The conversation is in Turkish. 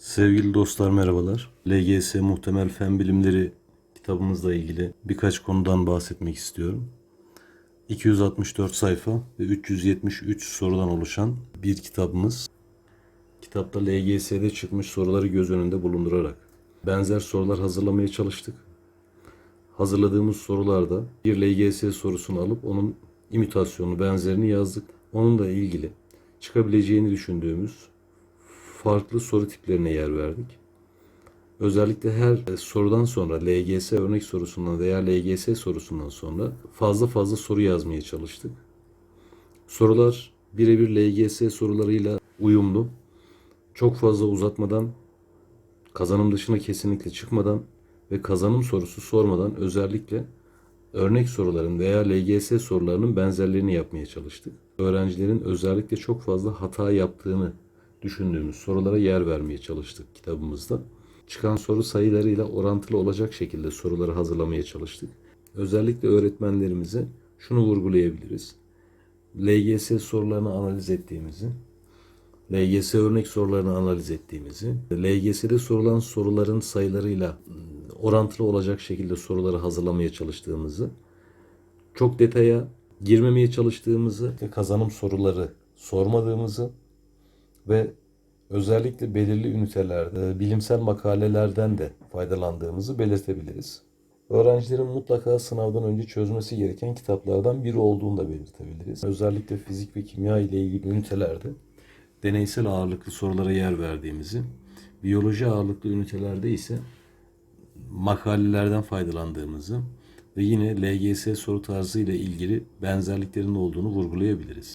Sevgili dostlar merhabalar. LGS Muhtemel Fen Bilimleri kitabımızla ilgili birkaç konudan bahsetmek istiyorum. 264 sayfa ve 373 sorudan oluşan bir kitabımız. Kitapta LGS'de çıkmış soruları göz önünde bulundurarak benzer sorular hazırlamaya çalıştık. Hazırladığımız sorularda bir LGS sorusunu alıp onun imitasyonu, benzerini yazdık. Onunla ilgili çıkabileceğini düşündüğümüz farklı soru tiplerine yer verdik. Özellikle her sorudan sonra LGS örnek sorusundan veya LGS sorusundan sonra fazla fazla soru yazmaya çalıştık. Sorular birebir LGS sorularıyla uyumlu. Çok fazla uzatmadan, kazanım dışına kesinlikle çıkmadan ve kazanım sorusu sormadan özellikle örnek soruların veya LGS sorularının benzerlerini yapmaya çalıştık. Öğrencilerin özellikle çok fazla hata yaptığını düşündüğümüz sorulara yer vermeye çalıştık kitabımızda. Çıkan soru sayılarıyla orantılı olacak şekilde soruları hazırlamaya çalıştık. Özellikle öğretmenlerimize şunu vurgulayabiliriz. LGS sorularını analiz ettiğimizi, LGS örnek sorularını analiz ettiğimizi, LGS'de sorulan soruların sayılarıyla orantılı olacak şekilde soruları hazırlamaya çalıştığımızı, çok detaya girmemeye çalıştığımızı kazanım soruları sormadığımızı ve özellikle belirli ünitelerde bilimsel makalelerden de faydalandığımızı belirtebiliriz. Öğrencilerin mutlaka sınavdan önce çözmesi gereken kitaplardan biri olduğunu da belirtebiliriz. Özellikle fizik ve kimya ile ilgili ünitelerde deneysel ağırlıklı sorulara yer verdiğimizi, biyoloji ağırlıklı ünitelerde ise makalelerden faydalandığımızı ve yine LGS soru tarzı ile ilgili benzerliklerin olduğunu vurgulayabiliriz.